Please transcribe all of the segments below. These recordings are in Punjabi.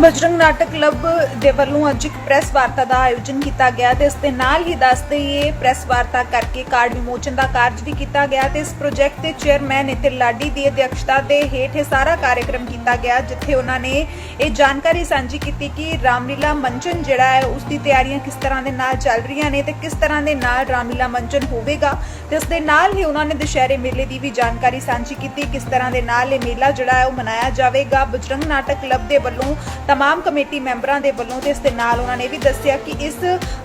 ਬਜਰੰਗ ਨਾਟਕ ਕਲੱਬ ਦੇ ਵੱਲੋਂ ਅੱਜ ਇੱਕ ਪ੍ਰੈਸ ਵਾਰਤਾ ਦਾ ਆਯੋਜਨ ਕੀਤਾ ਗਿਆ ਤੇ ਇਸ ਦੇ ਨਾਲ ਹੀ ਦੱਸਦੇ ਇਹ ਪ੍ਰੈਸ ਵਾਰਤਾ ਕਰਕੇ ਕਾਰਡ ਵਿਮੋਚਨ ਦਾ ਕਾਰਜ ਵੀ ਕੀਤਾ ਗਿਆ ਤੇ ਇਸ ਪ੍ਰੋਜੈਕਟ ਦੇ ਚੇਅਰਮੈਨ ਨਿਤਿਨ ਲਾਡੀ ਦੀ ਅਧਿਕਸ਼ਤਾ ਦੇ ਹੇਠ ਇਹ ਸਾਰਾ ਕਾਰਜਕ੍ਰਮ ਕੀਤਾ ਗਿਆ, ਜਿੱਥੇ ਉਹਨਾਂ ਨੇ ਇਹ ਜਾਣਕਾਰੀ ਸਾਂਝੀ ਕੀਤੀ ਕਿ ਰਾਮਲੀਲਾ ਮੰਚਨ ਜਿਹੜਾ ਹੈ ਉਸ ਦੀ ਤਿਆਰੀਆਂ ਕਿਸ ਤਰ੍ਹਾਂ ਦੇ ਨਾਲ ਚੱਲ ਰਹੀਆਂ ਨੇ ਤੇ ਕਿਸ ਤਰ੍ਹਾਂ ਦੇ ਨਾਲ ਰਾਮਲੀਲਾ ਮੰਚਨ ਹੋਵੇਗਾ ਤੇ ਇਸ ਦੇ ਨਾਲ ਹੀ ਉਹਨਾਂ ਨੇ ਦੁਸ਼ਹਿਰੇ ਮੇਲੇ ਦੀ ਵੀ ਜਾਣਕਾਰੀ ਸਾਂਝੀ ਕੀਤੀ, ਕਿਸ ਤਰ੍ਹਾਂ ਦੇ ਨਾਲ ਇਹ ਮੇਲਾ ਜਿਹੜਾ ਹੈ ਉਹ ਮਨਾਇਆ ਜਾਵੇਗਾ। ਬਜਰੰਗ ਨਾਟਕ ਕਲੱਬ ਦੇ ਵੱਲੋਂ तमाम ਕਮੇਟੀ ਮੈਂਬਰਾਂ ਦੇ ਵੱਲੋਂ ਤੇ ਇਸ ਦੇ ਨਾਲ ਉਹਨਾਂ ਨੇ ਵੀ ਦੱਸਿਆ ਕਿ ਇਸ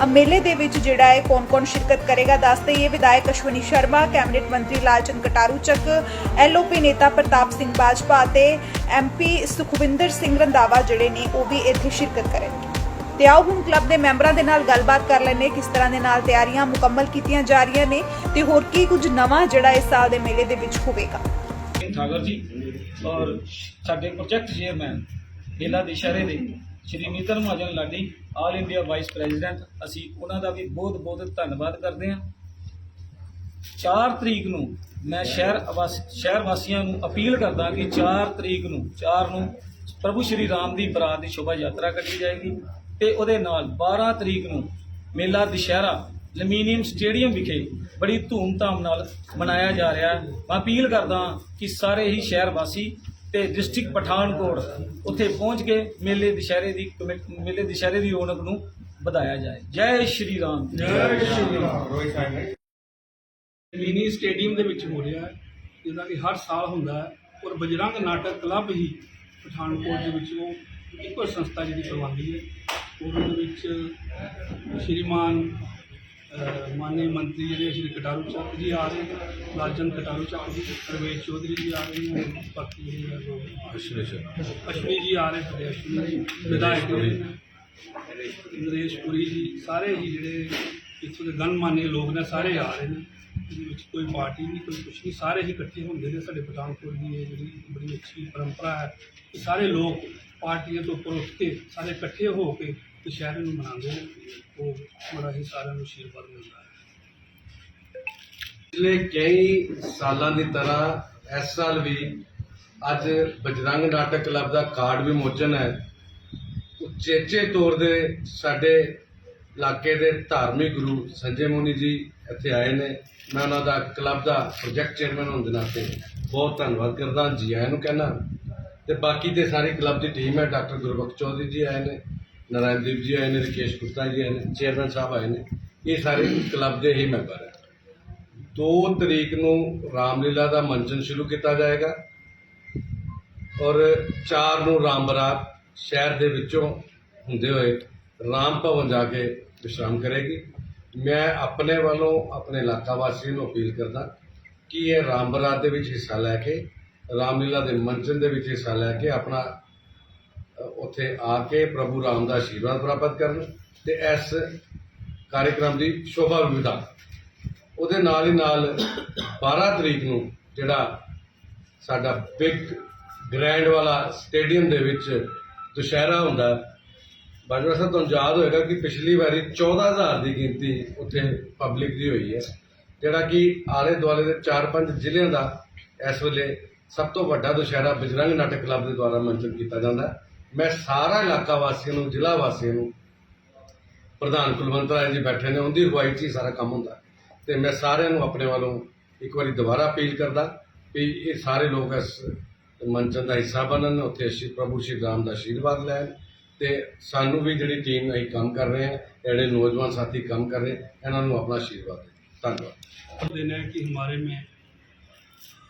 ਅ, ਮੇਲੇ ਦੇ ਵਿੱਚ ਜਿਹੜਾ ਹੈ ਕੌਣ-ਕੌਣ ਸ਼ਿਰਕਤ ਕਰੇਗਾ ਦੱਸਦੇ ਇਹ ਵਿਧਾਇਕ ਅਸ਼ਵਨੀ ਸ਼ਰਮਾ ਕੈਬਨਿਟ ਮੰਤਰੀ ਲਾਲਚੰਦ ਕਟਾਰੂ ਚੱਕ ਐਲਓਪੀ ਨੇਤਾ ਪ੍ਰਤਾਪ ਸਿੰਘ ਬਾਜਪਾ ਅਤੇ ਐਮਪੀ ਸੁਖਵਿੰਦਰ ਸਿੰਘ ਰੰਧਾਵਾ ਜਿਹੜੇ ਨੇ ਉਹ ਵੀ ਇੱਥੇ ਸ਼ਿਰਕਤ ਕਰਨਗੇ ਤੇ ਆਓ ਹੁਣ ਕਲੱਬ ਦੇ ਮੈਂਬਰਾਂ ਦੇ ਨਾਲ ਗੱਲਬਾਤ ਕਰ ਲੈਂਦੇ ਹਾਂ ਕਿਸ ਤਰ੍ਹਾਂ ਦੇ ਨਾਲ ਤਿਆਰੀਆਂ ਮੁਕੰਮਲ ਕੀਤੀਆਂ ਜਾ ਰਹੀਆਂ ਨੇ ਤੇ ਹੋਰ ਕੀ ਕੁਝ ਨਵਾਂ ਜਿਹੜਾ ਇਸ ਸਾਲ ਦੇ ਮੇਲੇ ਦੇ ਵਿੱਚ ਹੋਵੇਗਾ ਸਿੰਘ ਠਾਕਰ ਜੀ ਔਰ ਸਾਡੇ ਪ੍ਰੋਜੈਕਟ ਚੇਅਰਮੈਨ ਮੇਲਾ ਦੁਸ਼ਹਿਰੇ ਦੇ Shri Nitin Mahajan Ladi all India vice president ਅਸੀਂ ਉਹਨਾਂ ਦਾ ਵੀ ਬਹੁਤ ਬਹੁਤ ਧੰਨਵਾਦ ਕਰਦੇ ਹਾਂ। 4 ਤਰੀਕ ਨੂੰ ਮੈਂ ਸ਼ਹਿਰ ਵਾਸ ਸ਼ਹਿਰ ਵਾਸੀਆਂ ਨੂੰ ਅਪੀਲ ਕਰਦਾ ਕਿ 4 ਤਰੀਕ ਨੂੰ 4 ਨੂੰ ਪ੍ਰਭੂ ਸ਼੍ਰੀ ਰਾਮ ਦੀ ਬਰਾਤ ਦੀ ਸ਼ੋਭਾ ਯਾਤਰਾ ਕੱਢੀ ਜਾਏਗੀ ਤੇ ਉਹਦੇ ਨਾਲ 12 ਤਰੀਕ ਨੂੰ ਮੇਲਾ ਦੁਸ਼ਹਿਰਾ ਲਮੀਨੀਅਮ ਸਟੇਡੀਅਮ ਵਿਖੇ ਬੜੀ ਧੂਮ-ਧਾਮ ਨਾਲ ਮਨਾਇਆ ਜਾ ਰਿਹਾ ਹੈ। ਮੈਂ ਅਪੀਲ ਕਰਦਾ ਕਿ ਸਾਰੇ ਹੀ ਸ਼ਹਿਰ ਵਾਸੀ ਤੇ ਡਿਸਟ੍ਰਿਕਟ ਪਠਾਨਕੋਟ ਉੱਥੇ ਪਹੁੰਚ ਕੇ ਮੇਲੇ ਦੁਸ਼ਹਿਰੇ ਦੀ ਕਮੇ- ਮੇਲੇ ਦੁਸ਼ਹਿਰੇ ਦੀ ਰੌਣਕ ਨੂੰ ਵਧਾਇਆ ਜਾਏ। ਜੈ ਸ਼੍ਰੀ ਰਾਮ। ਜੈ ਸ਼੍ਰੀ ਰਾਮ ਮਿਨੀ ਸਟੇਡੀਅਮ ਦੇ ਵਿੱਚ ਹੋ ਰਿਹਾ ਹੈ ਜਿਹਦਾ ਕਿ ਹਰ ਸਾਲ ਹੁੰਦਾ ਹੈ ਔਰ ਬਜਰੰਗ ਨਾਟਕ ਕਲੱਬ ਹੀ ਪਠਾਨਕੋਟ ਦੇ ਵਿੱਚ ਉਹ ਇੱਕੋ ਸੰਸਥਾ ਜਿਹੜੀ ਕਰਵਾਉਂਦੀ ਹੈ। ਉਹਦੇ ਵਿੱਚ ਸ਼੍ਰੀਮਾਨ ਮਾਨਯ ਮੰਤਰੀ ਜਿਹੜੇ ਸ਼੍ਰੀ ਕਟਾਰੂ ਚੱਕ ਜੀ ਆ ਰਹੇ ਨੇ ਲਾਲਚੰਦ ਕਟਾਰੂ ਚੱਕ ਜੀ ਪ੍ਰਵੇਸ਼ ਚੌਧਰੀ ਜੀ ਆ ਰਹੇ ਨੇ ਆ ਲੋਕ ਅਸ਼ਵਨੀ ਜੀ ਆ ਰਹੇ ਸਾਡੇ ਅਸ਼ਵਨੀ ਜੀ ਵਿਧਾਇਕ ਨੇ ਨਰੇਸ਼ ਪੁਰੀ ਜੀ ਸਾਰੇ ਹੀ ਜਿਹੜੇ ਇੱਥੋਂ ਦੇ ਗਣਮਾਨੇ ਲੋਕ ਨੇ ਸਾਰੇ ਆ ਰਹੇ ਨੇ। ਇਹਦੇ ਵਿੱਚ ਕੋਈ ਪਾਰਟੀ ਨਹੀਂ ਕੋਈ ਕੁਛ ਨਹੀਂ ਸਾਰੇ ਹੀ ਇਕੱਠੇ ਹੁੰਦੇ ਨੇ ਸਾਡੇ ਪਠਾਨਕੋਟ ਦੀ ਇਹ ਜਿਹੜੀ ਬੜੀ ਅੱਛੀ ਪਰੰਪਰਾ ਹੈ। ਸਾਰੇ ਲੋਕ ਪਾਰਟੀਆਂ ਤੋਂ ਉੱਪਰ ਉੱਠ ਕੇ ਸਾਰੇ ਇਕੱਠੇ ਹੋ ਕੇ ਦੁਸ਼ਹਿਰੇ ਨੂੰ ਮਨਾਉਂਦੇ ਨੇ, ਉਹ ਬੜਾ ਹੀ ਸਾਰਿਆਂ ਨੂੰ ਆਸ਼ੀਰਵਾਦ ਮਿਲਦਾ ਹੈ। ਪਿਛਲੇ ਕਈ ਸਾਲਾਂ ਦੀ ਤਰ੍ਹਾਂ ਇਸ ਸਾਲ ਵੀ ਅੱਜ ਬਜਰੰਗ ਨਾਟਕ ਕਲੱਬ ਦਾ ਕਾਰਡ ਵੀ ਮੋਚਨ ਹੈ। ਉਚੇਚੇ ਤੌਰ ਦੇ ਸਾਡੇ ਇਲਾਕੇ ਦੇ ਧਾਰਮਿਕ ਗੁਰੂ ਸੰਜੇ ਮੋਨੀ ਜੀ ਇੱਥੇ ਆਏ ਨੇ। ਮੈਂ ਉਹਨਾਂ ਦਾ ਕਲੱਬ ਦਾ ਪ੍ਰੋਜੈਕਟ ਚੇਅਰਮੈਨ ਹੋਣ ਦੇ ਨਾਤੇ ਬਹੁਤ ਧੰਨਵਾਦ ਕਰਦਾ, ਜੀ ਆਇਆਂ ਨੂੰ ਕਹਿਣਾ। ਤੇ ਬਾਕੀ ਦੇ ਸਾਰੀ ਕਲੱਬ ਦੀ ਟੀਮ ਹੈ, ਡਾਕਟਰ ਗੁਰਬਖਸ਼ ਚੌਧਰੀ ਜੀ ਆਏ ਨੇ। ਨਰਾਇਣਦੀਪ ਜੀ ਆਏ ਨੇ, ਰਕੇਸ਼ ਗੁਪਤਾ ਜੀ ਆਏ ਨੇ, ਚੇਅਰਮੈਨ ਸਾਹਿਬ ਆਏ ਨੇ, ਇਹ ਸਾਰੇ ਕਲੱਬ ਦੇ ਹੀ ਮੈਂਬਰ ਹੈ। 2 ਤਰੀਕ ਨੂੰ ਰਾਮਲੀਲਾ ਦਾ ਮੰਚਨ ਸ਼ੁਰੂ ਕੀਤਾ ਜਾਏਗਾ ਔਰ 4 ਨੂੰ ਰਾਮ ਬਰਾਤ ਸ਼ਹਿਰ ਦੇ ਵਿੱਚੋਂ ਹੁੰਦੇ ਹੋਏ ਰਾਮ ਭਵਨ ਜਾ ਕੇ ਵਿਸ਼ਰਾਮ ਕਰੇਗੀ। ਮੈਂ ਆਪਣੇ ਵੱਲੋਂ ਆਪਣੇ ਇਲਾਕਾ ਵਾਸੀਆਂ ਨੂੰ ਅਪੀਲ ਕਰਦਾ ਕਿ ਇਹ ਰਾਮ ਬਰਾਤ ਦੇ ਵਿੱਚ ਹਿੱਸਾ ਲੈ ਕੇ, ਰਾਮਲੀਲਾ ਦੇ ਮੰਚਨ ਦੇ ਵਿੱਚ ਹਿੱਸਾ ਲੈ ਕੇ ਆਪਣਾ ਉੱਥੇ ਆ ਕੇ ਪ੍ਰਭੂ ਰਾਮ ਦਾ ਆਸ਼ੀਰਵਾਦ ਪ੍ਰਾਪਤ ਕਰਨ ਤੇ ਇਸ ਕਾਰਜਕ੍ਰਮ ਦੀ ਸ਼ੋਭਾ ਵੀ ਉਹਦੇ ਨਾਲ ਹੀ ਨਾਲ 12 ਤਰੀਕ ਨੂੰ ਜਿਹੜਾ ਸਾਡਾ ਬਿਗ ਗ੍ਰੈਂਡ ਵਾਲਾ ਸਟੇਡੀਅਮ ਦੇ ਵਿੱਚ ਦੁਸ਼ਹਿਰਾ ਹੁੰਦਾ ਬਾਜਵਾ ਸਾਹਿਬ, ਤੁਹਾਨੂੰ ਯਾਦ ਹੋਏਗਾ ਕਿ ਪਿਛਲੀ ਵਾਰੀ 14000 ਦੀ ਗਿਣਤੀ ਉੱਥੇ ਪਬਲਿਕ ਦੀ ਹੋਈ ਹੈ, ਜਿਹੜਾ ਕਿ ਆਲੇ ਦੁਆਲੇ ਦੇ 4-5 ਜ਼ਿਲ੍ਹਿਆਂ ਦਾ ਇਸ ਵੇਲੇ ਸਭ ਤੋਂ ਵੱਡਾ ਦੁਸ਼ਹਿਰਾ ਬਜਰੰਗ ਨਾਟਕ ਕਲੱਬ ਦੇ ਦੁਆਰਾ ਮੰਚਨ ਕੀਤਾ ਜਾਂਦਾ ਮੈਂ ਸਾਰਾ ਇਲਾਕਾ ਵਾਸੀਆਂ ਨੂੰ ਜ਼ਿਲ੍ਹਾ ਵਾਸੀਆਂ ਨੂੰ ਪ੍ਰਧਾਨ ਕੁਲਵੰਤ ਰਾਏ ਜੀ ਬੈਠੇ ਨੇ ਉਹਦੀ ਅਗਵਾਈ 'ਚ ਹੀ ਸਾਰਾ ਕੰਮ ਹੁੰਦਾ ਤੇ ਮੈਂ ਸਾਰਿਆਂ ਨੂੰ ਆਪਣੇ ਵੱਲੋਂ ਇੱਕ ਵਾਰੀ ਦੁਬਾਰਾ ਅਪੀਲ ਕਰਦਾ ਵੀ ਇਹ ਸਾਰੇ ਲੋਕ ਇਸ ਮੰਚਨ ਦਾ ਹਿੱਸਾ ਬਣਨ ਉੱਥੇ ਸ਼੍ਰੀ ਪ੍ਰਭੂ ਸ਼੍ਰੀ ਰਾਮ ਦਾ ਆਸ਼ੀਰਵਾਦ ਲੈਣ ਤੇ ਸਾਨੂੰ ਵੀ ਜਿਹੜੀ ਟੀਮ ਅਸੀਂ ਕੰਮ ਕਰ ਰਹੇ ਹਾਂ ਜਿਹੜੇ ਨੌਜਵਾਨ ਸਾਥੀ ਕੰਮ ਕਰ ਰਹੇ ਇਹਨਾਂ ਨੂੰ ਆਪਣਾ ਆਸ਼ੀਰਵਾਦ ਦੇਣ ਧੰਨਵਾਦ दिन है कि हमारे में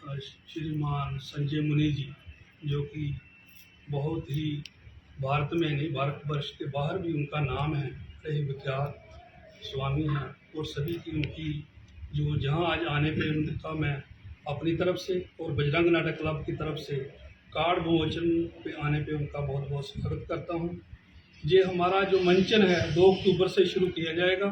अ, श्रीमान संजय मुनि जी जो कि बहुत ही भारत में नहीं, भारतवर्ष के बाहर भी उनका नाम है। कई विख्यात स्वामी हैं और सभी की उनकी जो जहाँ आज आने पर उनका मैं अपनी तरफ़ से और बजरंग नाटक क्लब की तरफ़ से कार्ड विमोचन पे आने पे उनका बहुत बहुत स्वागत करता हूँ। ये हमारा जो मंचन है, दो अक्टूबर से शुरू किया जाएगा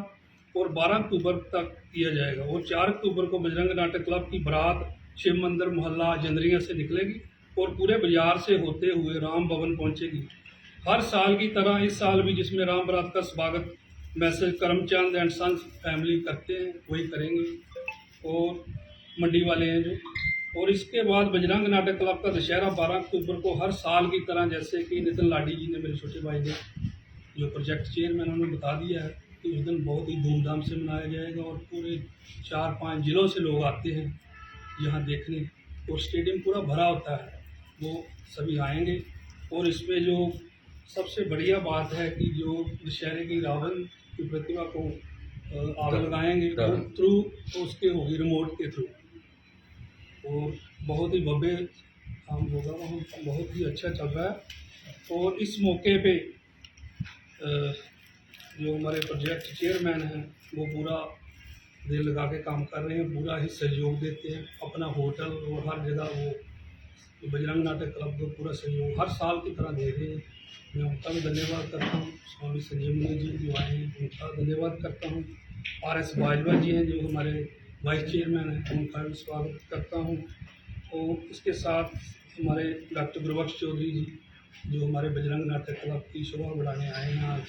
और 12 अक्टूबर तक किया जाएगा और चार अक्टूबर को बजरंग नाटक क्लब की बारात शिव मंदिर, मोहल्ला जंदरिया से निकलेगी और पूरे बाज़ार से होते हुए राम भवन पहुंचेगी। हर साल की तरह इस साल भी जिसमें राम बरात का स्वागत message Karamchand and sons family करते हैं, वही करेंगे। और मंडी वाले हैं जो। और इसके बाद बजरंग नाटक क्लब का दशहरा बारह अक्टूबर को हर साल की तरह, जैसे कि नितिन लाडी जी ने मेरे छोटे भाई ने जो प्रोजेक्ट चेयरमैन उन्होंने बता दिया है कि उस दिन बहुत ही धूमधाम से मनाया जाएगा और पूरे चार पाँच जिलों से लोग आते हैं यहाँ देखने। और स्टेडियम पूरा भरा होता है, वो सभी आएँगे। और इसमें जो सबसे बढ़िया बात है कि जो दशहरे की रावण की प्रतिमा को आग लगाएँगे थ्रू तो उसके होगी रिमोट के थ्रू। और बहुत ही भव्य काम होगा वहाँ बहुत ही अच्छा चल रहा है। और इस मौके पे जो हमारे प्रोजेक्ट चेयरमैन हैं वो पूरा दिल लगा के काम कर रहे हैं पूरा ही सहयोग देते हैं। अपना होटल और हर जगह वो बजरंग नाटक क्लब को पूरा सहयोग हर साल की तरह दे रहे हैं। मैं उनका भी धन्यवाद करता हूँ। स्वामी संजीव मुनि जी जो आए हैं उनका धन्यवाद करता हूँ। आर एस बाजवा जी हैं, जो हमारे वाइस चेयरमैन हैं, उनका भी स्वागत करता हूँ। और इसके साथ हमारे डॉक्टर गुरबख्श चौधरी जी, जो हमारे बजरंग नाटक क्लब की शोभा बढ़ाने आए हैं आज।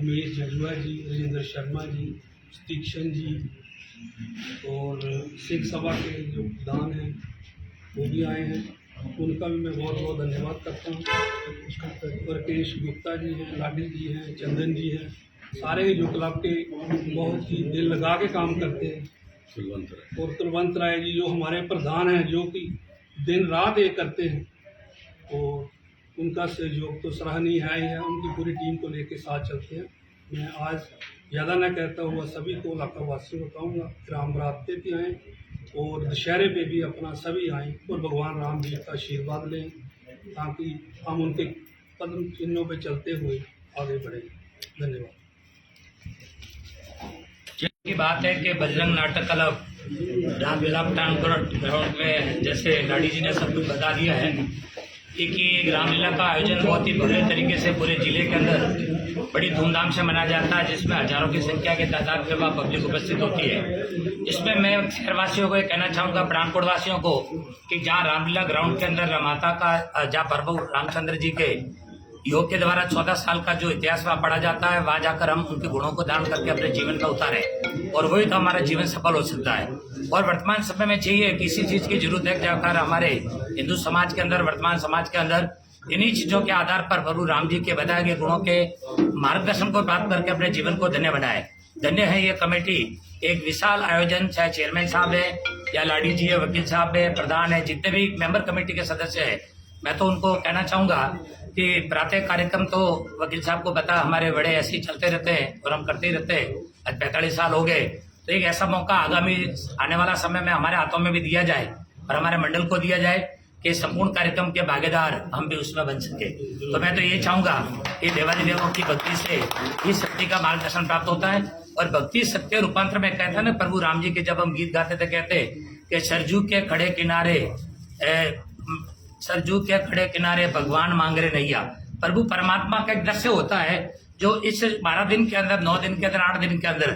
उमेश जजुआ जी, राजेंद्र शर्मा जी तीक्षण जी, और सिख सभा के जो प्रधान हैं, वो भी आए हैं। उनका भी मैं बहुत बहुत धन्यवाद करता हूँ। और केश गुप्ता जी हैं लाडी जी हैं चंदन जी हैं सारे जो क्लब के बहुत ही दिल लगा के काम करते हैं। और कुलवंत राय जी जो हमारे प्रधान हैं जो कि दिन रात एक करते हैं और उनका सहयोग तो सराहनीय है ही है। उनकी पूरी टीम को लेके साथ चलते हैं। मैं आज ज़्यादा न कहता हुआ सभी को इलाका वासियों को कहूँगा राम बरात पे भी आएँ। और दशहरे पे भी अपना सभी आए और भगवान राम जी का आशीर्वाद लें, ताकि हम उनके कदम चिन्हों पे चलते हुए आगे बढ़ें। धन्यवाद। की बात है कि बजरंग नाटक क्लब पठानकोट ग्राउंड में जैसे लाडी जी ने सब कुछ बता दिया है। कि कि रामलीला का आयोजन बहुत ही भव्य तरीके से पूरे ज़िले के अंदर बड़ी धूमधाम से मनाया जाता है, जिसमें हज़ारों की संख्या के तादाद में वहाँ पब्लिक उपस्थित होती है। इसमें मैं शहरवासियों को ये कहना चाहूँगा पठानकोट वासियों को, कि जहाँ रामलीला ग्राउंड के अंदर रमाता का, जहाँ प्रभु रामचंद्र जी के योग के द्वारा चौदह साल का जो इतिहास वहाँ पढ़ा जाता है, वहाँ जाकर हम उनके गुणों को धारण करके अपने जीवन का उतारें और वही तो हमारा जीवन सफल हो सकता है। और वर्तमान समय में चाहिए किसी चीज़ की ज़रूरत है जाकर हमारे हिंदू समाज के अंदर, वर्तमान समाज के अंदर इन्हीं चीज़ों के आधार पर प्रभु राम जी के बताए गए गुणों के मार्गदर्शन को प्राप्त करके अपने जीवन को धन्य बनाए। धन्य है ये कमेटी। एक विशाल आयोजन, चाहे चेयरमैन साहब है या लाडी जी है, वकील साहब है, प्रधान है, जितने भी मेंबर कमेटी के सदस्य है, मैं तो उनको कहना चाहूँगा कि प्रातः कार्यक्रम तो वकील साहब को पता, हमारे बड़े ऐसे ही चलते रहते हैं और हम करते ही रहते हैं। आज पैंतालीस साल हो गए तो एक ऐसा मौका आगामी, आने वाला समय में हमारे हाथों में भी दिया जाए और हमारे मंडल को दिया जाए कि संपूर्ण कार्यक्रम के भागीदार हम भी उसमें बन सके। तो मैं तो ये चाहूँगा कि देवाली देवों की भक्ति से ही शक्ति का मार्गदर्शन प्राप्त होता है और भक्ति सत्य रूपांतर में कहता है ना, प्रभु राम जी के जब हम गीत गाते थे, कहते कि सरजू के खड़े किनारे सरजू के खड़े किनारे भगवान मांग रहे नैया। प्रभु परमात्मा का एक दृश्य होता है जो इस बारह दिन के अंदर, नौ दिन के अंदर, आठ दिन के अंदर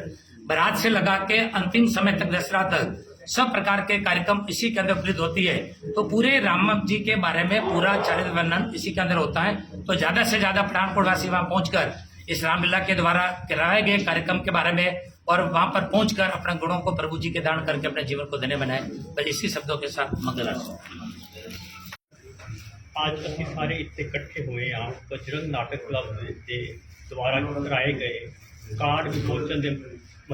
बरात से लगा के अंतिम समय तक दशहरा तक, सब प्रकार के कार्यक्रम इसी के अंदर उपलब्ध होती है। तो पूरे राम जी के बारे में पूरा चरित्र वर्णन इसी के अंदर होता है। तो ज़्यादा से ज़्यादा पठानकोट वासी वहाँ पहुंचकर इस रामलीला के द्वारा कराए गए कार्यक्रम के बारे में और वहाँ पर पहुँच कर अपने गुणों को प्रभु जी के दान करके अपने जीवन को धन्य बनाए। बल इसी शब्दों के साथ मंगल आज अभी सारे इतने इकट्ठे हुए यहाँ बजरंग नाटक क्लब द्वारा कराए गए कार्ड विमोचन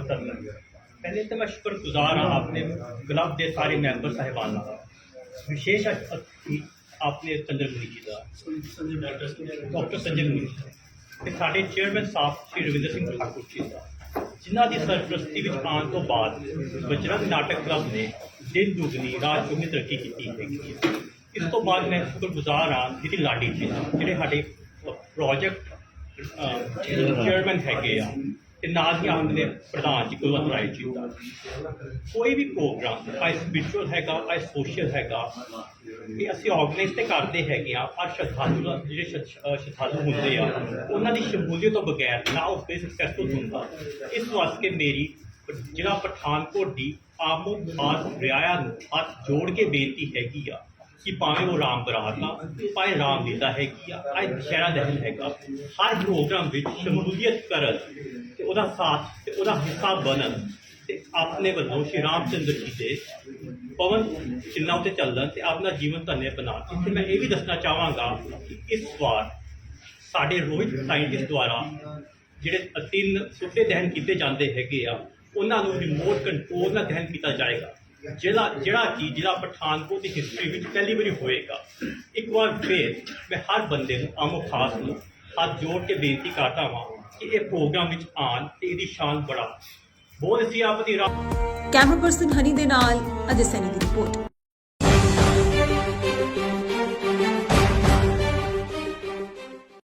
ਤਾਂ ਮੈਂ ਸ਼ੁਕਰਗੁਜ਼ਾਰ ਹਾਂ ਆਪਣੇ ਕਲੱਬ ਦੇ ਸਾਰੇ ਮੈਂਬਰ ਸਾਹਿਬਾਨਾਂ ਦਾ। ਵਿਸ਼ੇਸ਼ ਅਤਿਥੀ ਆਪਣੇ ਚੰਦਰ ਮੁਨੀ ਜੀ ਦਾ। ਡਾਕਟਰ ਸੰਜੇ ਮੁਨੀ ਜੀ ਤੇ ਸਾਡੇ ਚੇਅਰਮੈਨ ਸਾਹਿਬ ਸ਼੍ਰੀ ਰਵਿੰਦਰ ਸਿੰਘ ਠਾਕੁਰ ਜੀ ਦਾ। ਜਿਨ੍ਹਾਂ ਦੀ ਸਰਪ੍ਰਸਤੀ ਵਿੱਚ ਆਉਣ ਤੋਂ ਬਾਅਦ ਬਜਰੰਗ ਨਾਟਕ ਕਲੱਬ ਨੇ ਦਿਨ ਦੁਗਣੀ ਰਾਤ ਚੌਗੁਣੀ ਤਰੱਕੀ ਕੀਤੀ ਹੈਗੀ ਹੈ। ਇਸ ਤੋਂ ਬਾਅਦ ਮੈਂ ਸ਼ੁਕਰਗੁਜ਼ਾਰ ਹਾਂ ਜਿਹੜੀ ਲਾਡੀ ਜੀ ਜਿਹੜੇ ਸਾਡੇ ਪ੍ਰੋਜੈਕਟ ਚੇਅਰਮੈਨ ਹੈਗੇ ਆ। ਤੇ ਨਾਲ ਹੀ ਆਉਂਦੇ ਨੇ ਪ੍ਰਧਾਨ ਜੀ ਕੁਲਵੰਤ ਰਾਏ ਜੀ ਦਾ ਕੋਈ ਵੀ ਪ੍ਰੋਗਰਾਮ ਆ ਸਪਿਰਚੁਅਲ ਹੈਗਾ ਆ ਸੋਸ਼ਲ ਹੈਗਾ, ਇਹ ਅਸੀਂ ਆਰਗੇਨਾਈਜ਼ ਤੇ ਕਰਦੇ ਹੈਗੇ ਆ, ਪਰ ਸ਼ਰਧਾਲੂ, ਜਿਹੜੇ ਸ਼ਰਧਾਲੂ ਹੁੰਦੇ ਆ, ਉਹਨਾਂ ਦੀ ਸ਼ਮੂਲੀਅਤ ਤੋਂ ਬਗੈਰ ਨਾ ਉਹ ਤੇ ਸਕਸੈਸਫੁਲ ਹੁੰਦਾ। ਇਸ ਵਾਸਤੇ ਮੇਰੀ ਜ਼ਿਲ੍ਹਾ ਪਠਾਨਕੋਟ ਦੀ ਆਮੋ ਖਾਸ ਰਿਆਇਆ ਨੂੰ ਹੱਥ ਜੋੜ ਕੇ ਬੇਨਤੀ ਹੈਗੀ ਆ ਕਿ ਭਾਵੇਂ ਉਹ ਰਾਮ ਬਰਾਤ ਆ ਭਾਵੇਂ ਰਾਮ ਲੀਲਾ ਹੈਗੀ ਆ ਭਾਵੇਂ ਦੁਸ਼ਹਿਰਾ ਦਹਨ ਹੈਗਾ। ਹਰ ਪ੍ਰੋਗਰਾਮ ਵਿੱਚ ਸ਼ਮੂਲੀਅਤ ਕਰਨ ਤੇ ਉਹਦਾ ਸਾਥ ਤੇ ਉਹਦਾ ਹਿੱਸਾ ਬਣਨ ਤੇ ਆਪਣੇ ਵੱਲੋਂ ਸ਼੍ਰੀ ਰਾਮ ਚੰਦਰ ਜੀ ਦੇ ਪਵਨ ਚਿੰਨ੍ਹਾਂ ਉੱਤੇ ਚੱਲਣ ਤੇ ਆਪਣਾ ਜੀਵਨ ਧੰਨੇ ਬਣਾ ਤੇ ਮੈਂ ਇਹ ਵੀ ਦੱਸਣਾ ਚਾਹਾਂਗਾ ਕਿ ਇਸ ਵਾਰ ਸਾਡੇ ਰੋਹਿਤ ਸਾਇੰਟਿਸਟ ਦੁਆਰਾ ਜਿਹੜੇ ਤਿੰਨ ਸੁੱਟੇ ਦਹਨ ਕੀਤੇ ਜਾਂਦੇ ਹੈਗੇ ਆ, ਉਹਨਾਂ ਨੂੰ ਰਿਮੋਟ ਕੰਟਰੋਲ ਨਾਲ ਦਹਨ ਕੀਤਾ ਜਾਏਗਾ। ਜਿਹੜਾ ਜਿਹੜਾ ਕਿ ਜ਼ਿਲ੍ਹਾ ਪਠਾਨਕੋਟ ਦੀ ਹਿਸਟਰੀ ਵਿੱਚ ਪਹਿਲੀ ਵਾਰੀ ਹੋਏਗਾ, ਇੱਕ ਵਾਰ ਫੇਰ ਮੈਂ ਹਰ ਬੰਦੇ ਨੂੰ, ਆਮੋ ਖਾਸ ਨੂੰ ਹੱਥ ਜੋੜ ਕੇ ਬੇਨਤੀ ਕਰਦਾ ਹਾਂ ਕਿ ਇਹ ਪ੍ਰੋਗਰਾਮ ਵਿੱਚ ਆਣ ਤੇ ਇਹਦੀ ਸ਼ਾਨ ਬੜਾ। ਬਹੁਤ ਅਸੀਂ ਆਪ ਦੀ ਰਾ ਕੈਮਰਾ ਪਰਸਨ ਹਨੀ ਦੇ ਨਾਲ ਅਜੇ ਸੈਨੀ ਦੀ ਰਿਪੋਰਟ।